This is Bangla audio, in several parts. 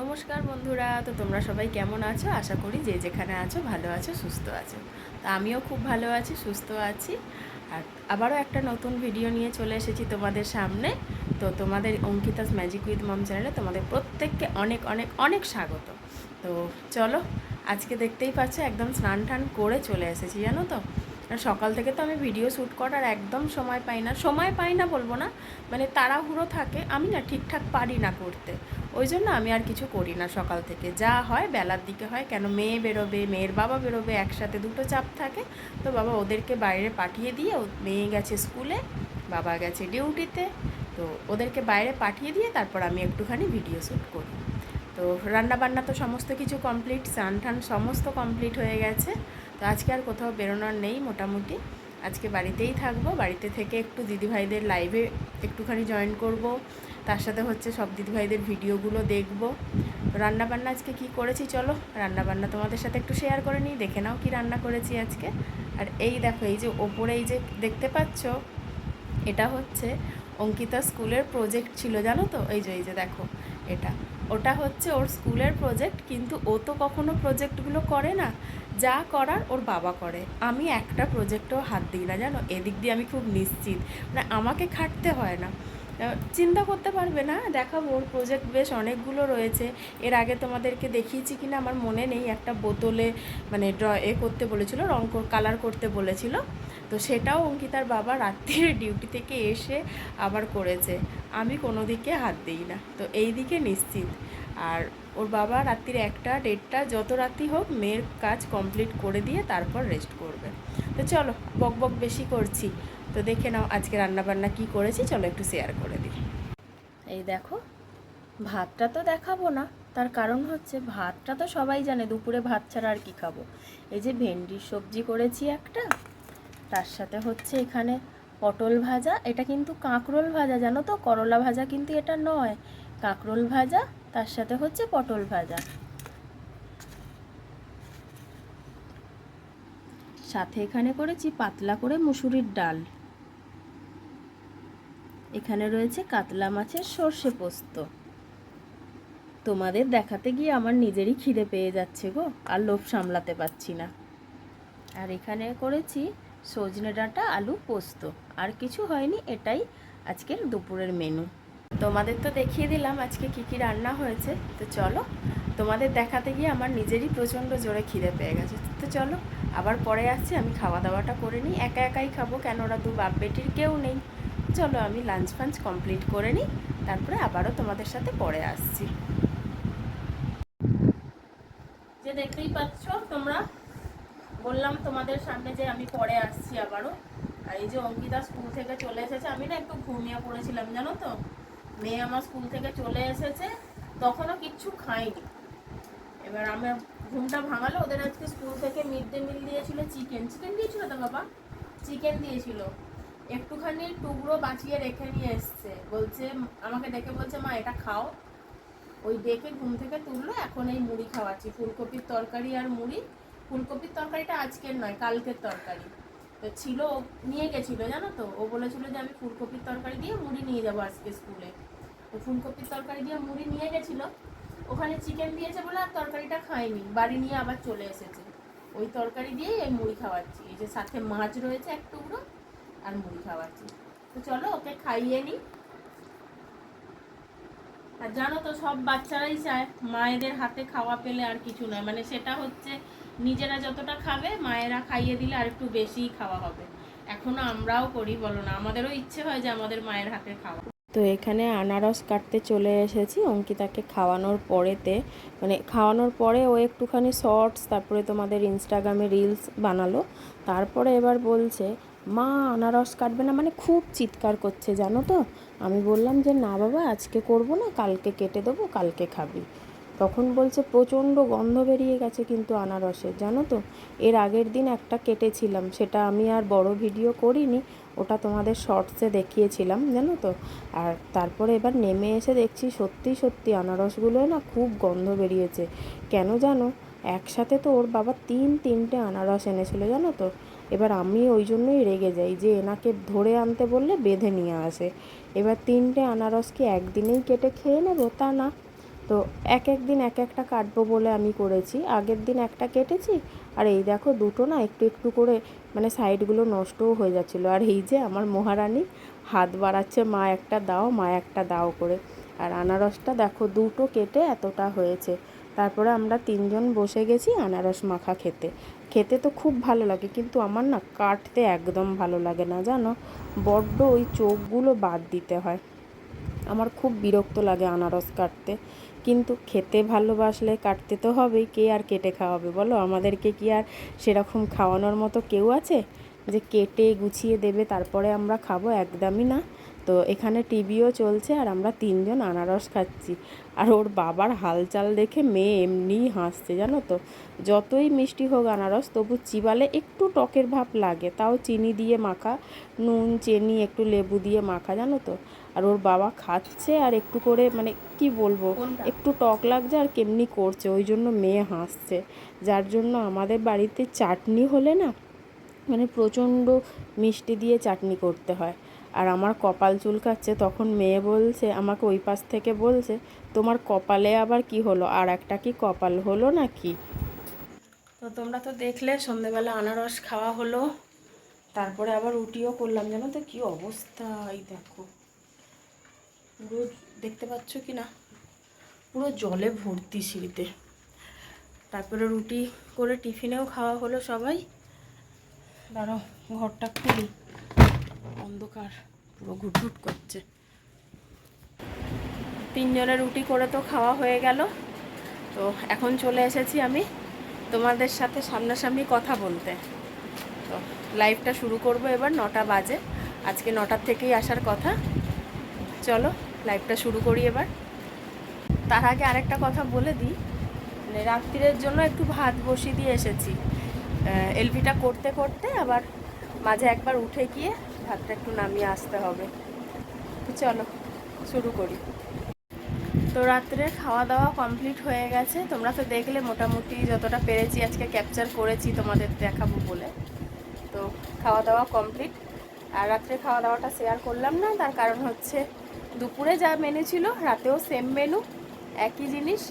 নমস্কার বন্ধুরা, তো তোমরা সবাই কেমন আছো? আশা করি যে যেখানে আছো ভালো আছো, সুস্থ আছো। তো আমিও খুব ভালো আছি, সুস্থ আছি। আর আবারও একটা নতুন ভিডিও নিয়ে চলে এসেছি তোমাদের সামনে। তো তোমাদের অঙ্কিতাস ম্যাজিক উইথ মম চ্যানেলে তোমাদের প্রত্যেককে অনেক অনেক অনেক স্বাগত। তো চলো, আজকে দেখতেই পাচ্ছ একদম স্নান টান করে চলে এসেছি, জানো তো? সকাল থেকে তো আমি ভিডিও শ্যুট করার একদম সময় পাই না। সময় পাই না বলব না মানে তাড়াহুড়ো থাকে। আমি না ঠিকঠাক পারি না করতে। ওই জন্য আমি আর কিছু করি না সকাল থেকে। যা হয় বেলার দিকে হয়, কেন মেয়ে বেরোবে, মেয়ের বাবা বেরোবে, একসাথে দুটো চাপ থাকে। তো বাবা ওদেরকে বাইরে পাঠিয়ে দিয়ে মেয়ে গেছে স্কুলে, বাবা গেছে ডিউটিতে, তো ওদেরকে বাইরে পাঠিয়ে দিয়ে তারপর আমি একটুখানি ভিডিও শ্যুট করি। তো রান্নাবান্না তো সমস্ত কিছু কমপ্লিট স্নান সমস্ত কমপ্লিট হয়ে গেছে। তো আজকে আর কোথাও বেরোনোর নেই মোটামুটি। আজকে বাড়িতেই থাকব। বাড়িতে থেকে একটু দিদিভাইদের লাইভে একটুখানি জয়েন করব। তার সাথে হচ্ছে সব দিদিভাইদের ভিডিওগুলো দেখব। রান্না বান্না আজকে কি করেছি চলো? রান্নাবান্না তোমাদের সাথে একটু শেয়ার করে নিই। দেখে নাও কি রান্না করেছি আজকে। আর এই দেখো, এই যে ওপরে এই যে দেখতে পাচ্ছ, এটা হচ্ছে অঙ্কিতা স্কুলের প্রজেক্ট ছিল, জানো তো? এই যে এই যে দেখো, এটা। ওটা হচ্ছে ওর স্কুলের প্রজেক্ট কিন্তু ও তো কখনো প্রজেক্টগুলো করে না। যা করার ওর বাবা করে। আমি একটা প্রজেক্টেও হাত দিই না, জানো? এদিক দিয়ে আমি খুব নিশ্চিত। মানে আমাকে খাটতে হয় না। চিন্তা করতে পারবে না, দেখাবো ওর প্রজেক্ট বেশ অনেকগুলো রয়েছে। এর আগে তোমাদেরকে দেখিয়েছি কিনা, আমার মনে নেই। একটা বোতলে মানে ড্র এ করতে বলেছিল, রং কালার করতে বলেছিল। তো সেটাও অঙ্কিতার বাবা রাত্রির ডিউটি থেকে এসে আবার করেছে। আমি কোনো দিকে হাত দিই না। তো এই দিকে নিশ্চিত। আর ওর বাবা রাত্রির একটা, দেড়টা, যত রাত্রি হোক মেয়ের কাজ কমপ্লিট করে দিয়ে তারপর রেস্ট করবে। তো চলো, বক বক বেশি করছি। তো দেখে নাও আজকে রান্নাবান্না কি করেছি। চলো একটু শেয়ার করে দিই। এই দেখো, ভাতটা তো দেখাবো না। তার কারণ হচ্ছে ভাতটা তো সবাই জানে, দুপুরে ভাত ছাড়া আর কি খাব? এই যে ভেন্ডির সবজি করেছি একটা তার সাথে হচ্ছে এখানে পটল ভাজা, এটা কিন্তু কাঁকরোল ভাজা, জানো তো? করলা ভাজা কিন্তু এটা নয়। কাঁকরোল ভাজা, তার সাথে হচ্ছে পটল ভাজা। সাথে এখানে করেছি পাতলা করে মুসুরির ডাল। এখানে রয়েছে কাতলা মাছের সর্ষে পোস্ত। তোমাদের দেখাতে গিয়ে আমার নিজেরই খিদে পেয়ে যাচ্ছে গো, আর লোভ সামলাতে পারছি না। আর এখানে করেছি সজনে ডাঁটা, আলু, পোস্ত। আর কিছু হয়নি, এটাই আজকের দুপুরের মেনু। তোমাদের তো দেখিয়ে দিলাম আজকে কি কি রান্না হয়েছে। তো চলো, তোমাদের দেখাতে গিয়ে আমার নিজেরই প্রচণ্ড জোরে খিদে পেয়ে গেছে। তো চলো, আবার পরে আসছি, আমি খাওয়া দাওয়াটা করে নিই। একা একাই খাব কেন? ওরা দু বাপ বেটির কেউ নেই। চলো, আমি লাঞ্চ ফাঞ্চ কমপ্লিট করে নিই। তারপরে আবারও তোমাদের সাথে পরে আসছি। যে দেখতেই পাচ্ছ, তোমরা বললাম তোমাদের সামনে যে আমি পরে আসছি আবারও। আর এই যে অঙ্কিতা স্কুল থেকে চলে এসেছে, আমি না একটু ঘুমিয়ে পড়েছিলাম, জানো তো? মেয়ে আমার স্কুল থেকে চলে এসেছে, তখনও কিচ্ছু খাইনি। এবার আমার ঘুমটা ভাঙালো, ওদের আজকে স্কুল থেকে মিড ডে মিল দিয়েছিল চিকেন। চিকেন দিয়েছিল তো বাবা? চিকেন দিয়েছিল। একটুখানি টুকরো বাঁচিয়ে রেখে নিয়ে এসছে। বলছে, আমাকে ডেকে বলছে, মা, এটা খাও। ওই ডেকে ঘুম থেকে তুললো, এখন এই মুড়ি খাওয়াচ্ছি, ফুলকপির তরকারি আর মুড়ি। ফুলকপির তরকারিটা আজকের নয়, কালকের তরকারি। তো ছিল, নিয়ে গেছিল, জানো তো? ও বলেছিল যে আমি ফুলকপির তরকারি দিয়ে মুড়ি নিয়ে যাব আজকে স্কুলে। তো ফুলকপির তরকারি দিয়ে মুড়ি নিয়ে গেছিল। ওখানে চিকেন দিয়েছে বলে আর তরকারিটা খাইনি বাড়ি নিয়ে আবার চলে এসেছে। ওই তরকারি দিয়েই এই মুড়ি খাওয়াচ্ছি। এই যে সাথে মাছ রয়েছে এক টুকরো আর মুড়ি খাওয়াচ্ছি। তো চলো, ওকে খাইয়ে নিই আর জানো তো, সব বাচ্চারাই চায়, মায়েদের হাতে খাওয়া পেলে আর কিছু নয়। মানে সেটা হচ্ছে নিজেরা যতটা খাবে, মায়েরা খাইয়ে দিলে আর একটু বেশিই খাওয়া হবে। এখনও আমরাও করি, বলো না। আমাদেরও ইচ্ছে হয় যে আমাদের মায়ের হাতে খাওয়া। তো এখানে আনারস কাটতে চলে এসেছি অঙ্কিতাকে খাওয়ানোর পরেতে। মানে খাওয়ানোর পরে ও একটুখানি শর্টস, তারপরে তোমাদের ইনস্টাগ্রামে রিলস বানালো। তারপরে এবার বলছে, মা, আনারস কাটবে না? মানে খুব চিৎকার করছে, জানো তো? আমি বললাম যে, না বাবা, আজকে করব না, কালকে কেটে দেবো, কালকে খাবি। তখন বলছে, প্রচণ্ড গন্ধ বেরিয়ে গেছে কিন্তু আনারসে জানো তো? এর আগের দিন একটা কেটেছিলাম, সেটা আমি আর বড় ভিডিও করিনি, ওটা তোমাদের শর্টসে দেখিয়েছিলাম, জানো তো? আর তারপরে এবার নেমে এসে দেখছি সত্যি সত্যি আনারসগুলো না খুব গন্ধ বেরিয়েছে। কেন জানো? একসাথে তো ওর বাবা তিন তিনটে আনারস এনেছিল, জানো তো? এবার আমি ওই জন্যই রেগে যাই যে এনাকে ধরে আনতে বললে বেঁধে নিয়ে আসে। এবার তিনটে আনারস কি একদিনেই কেটে খেয়ে নেব? তা না তো এক এক দিন এক একটা কাটবো বলে আমি করেছি। আগের দিন একটা কেটেছি, আর এই দেখো দুটো না একটু একটু করে মানে সাইডগুলো নষ্টও হয়ে যাচ্ছিল। আর এই যে আমার মহারানী হাত বাড়াচ্ছে, মা একটা দাও, মা একটা দাও করে। আর আনারসটা দেখো দুটো কেটে এতটা হয়েছে। তারপরে আমরা তিনজন বসে গেছি আনারস মাখা খেতে। খেতে তো খুব ভালো লাগে, কিন্তু আমার না কাটতে একদম ভালো লাগে না, জানো? বড্ড ওই চোখগুলো বাদ দিতে হয়। আমার খুব বিরক্ত লাগে আনারস কাটতে। কিন্তু খেতে ভালোবাসলে কাটতে তো হবেই, কে আর কেটে খাওয়াবে বলো? আমাদেরকে কি আর সেরকম খাওয়ানোর মতো কেউ আছে? যে কেটে গুছিয়ে দেবে, তারপরে আমরা খাব? একদমই না। তো এখানে টিভিও চলছে আর আমরা তিনজন আনারস খাচ্ছি। আর ওর বাবার হালচাল দেখে মেয়ে এমনিই হাসছে জানো তো? যতই মিষ্টি হোক আনারস তবু চিবালে একটু টকের ভাব লাগে। তাও চিনি দিয়ে মাখা নুন চিনি একটু লেবু দিয়ে মাখা জানো তো? আর ওর বাবা খাচ্ছে আর একটু করে মানে কি বলব? একটু টক লাগছে আর কেমনি করছে ওই জন্য মেয়ে হাসছে। যার জন্য আমাদের বাড়িতে চাটনি হলে না মানে প্রচণ্ড মিষ্টি দিয়ে চাটনি করতে হয়। আর আমার কপাল চুলকাচ্ছে, তখন মেয়ে বলছে, আমাকে ওই পাশ থেকে বলছে, তোমার কপালে আবার কি হলো? আর একটা কি কপাল হলো নাকি? তো তোমরা তো দেখলে, সন্ধেবেলা আনারস খাওয়া হলো, তারপরে আবার রুটিও করলাম। জানো তো কি অবস্থা? এই দেখো। পুরো দেখতে পাচ্ছ কি না? পুরো জলে ভর্তি সিঁড়িতে। তারপরে রুটি করে টিফিনেও খাওয়া হলো সবাই। দাঁড়াও, ঘরটা খুলি। অন্ধকার, পুরো ঘুটঘুট করছে। তিনজনের রুটি করে তো খাওয়া হয়ে গেল। তো এখন চলে এসেছি আমি তোমাদের সাথে সামনাসামনি কথা বলতে। তো লাইভটা শুরু করব এবার নটা বাজে। আজকে নটার থেকেই আসার কথা। চলো লাইভটা শুরু করি এবার। তার আগে আরেকটা কথা বলে দিই। মানে রাত্রিরের জন্য একটু ভাত বসিয়ে দিয়ে এসেছি। এলভিটা করতে করতে আবার মাঝে একবার উঠে গিয়ে ভাতটা একটু নামিয়ে আসতে হবে। তো চলো, শুরু করি। তো রাত্রে খাওয়া দাওয়া কমপ্লিট হয়ে গেছে। তোমরা তো দেখলে মোটামুটি যতটা পেরেছি আজকে ক্যাপচার করেছি, তোমাদের দেখাবো বলে। তো খাওয়া দাওয়া কমপ্লিট আর রাত্রে খাওয়া দাওয়াটা শেয়ার করলাম না, তার কারণ হচ্ছে দুপুরে যা মেনু ছিল, রাতেও সেম মেনু একই জিনিস।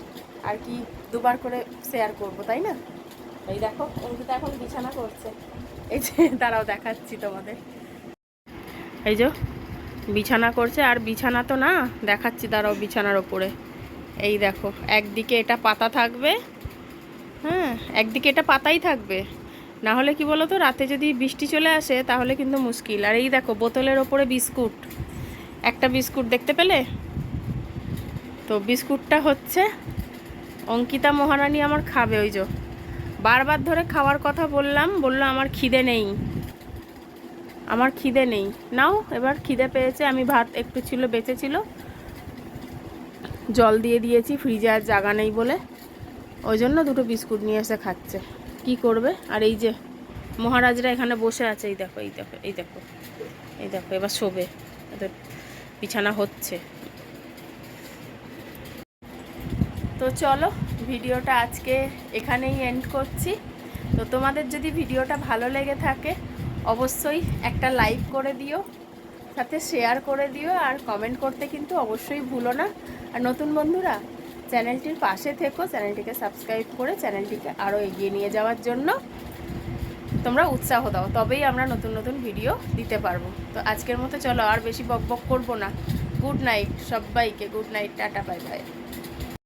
আর কি দুবার করে শেয়ার করব, তাই না? এই দেখো, অঙ্কিতা এখন বিছানা করছে। এই যে তারাও দেখাচ্ছি তোমাদের। এই যে বিছানা করছে, আর বিছানা তো না, দেখাচ্ছি তারাও বিছানার ওপরে। এই দেখো, একদিকে এটা পাতা থাকবে হ্যাঁ একদিকে এটা পাতাই থাকবে। না হলে কি বলো তো রাতে যদি বৃষ্টি চলে আসে, তাহলে কিন্তু মুশকিল। আর এই দেখো, বোতলের ওপরে বিস্কুট। একটা বিস্কুট দেখতে পেলে? তো বিস্কুটটা হচ্ছে, অঙ্কিতা মহারানী আমার খাবে, ওই যে। বারবার ধরে খাওয়ার কথা বললাম, বলল আমার খিদে নেই। আমার খিদে নেই। নাও, এবার খিদে পেয়েছে, আমি ভাত একটু ছিল, বেঁচে ছিল। জল দিয়ে দিয়েছি, ফ্রিজে আর জায়গা নেই বলে। ওই জন্য দুটো বিস্কুট নিয়ে এসে খাচ্ছে। কি করবে? আর এই যে মহারাজরা এখানে বসে আছে, এই দেখো এই দেখো এই দেখো এই দেখো, এবার শোবে। ওদের বিছানা হচ্ছে। তো চলো, ভিডিওটা আজকে এখানেই এন্ড করছি। তো তোমাদের যদি ভিডিওটা ভালো লেগে থাকে অবশ্যই একটা লাইক করে দিও, সাথে শেয়ার করে দিও আর কমেন্ট করতে কিন্তু অবশ্যই ভুলো না। আর নতুন বন্ধুরা, চ্যানেলটির পাশে থেকো, চ্যানেলটিকে সাবস্ক্রাইব করে চ্যানেলটিকে আরও এগিয়ে নিয়ে যাওয়ার জন্য। তোমরা উৎসাহ দাও, তবেই আমরা নতুন নতুন ভিডিও দিতে পারব। তো আজকের মতো চলো, আর বেশি বক বক করব না। গুড নাইট সবাইকে good night tata bye bye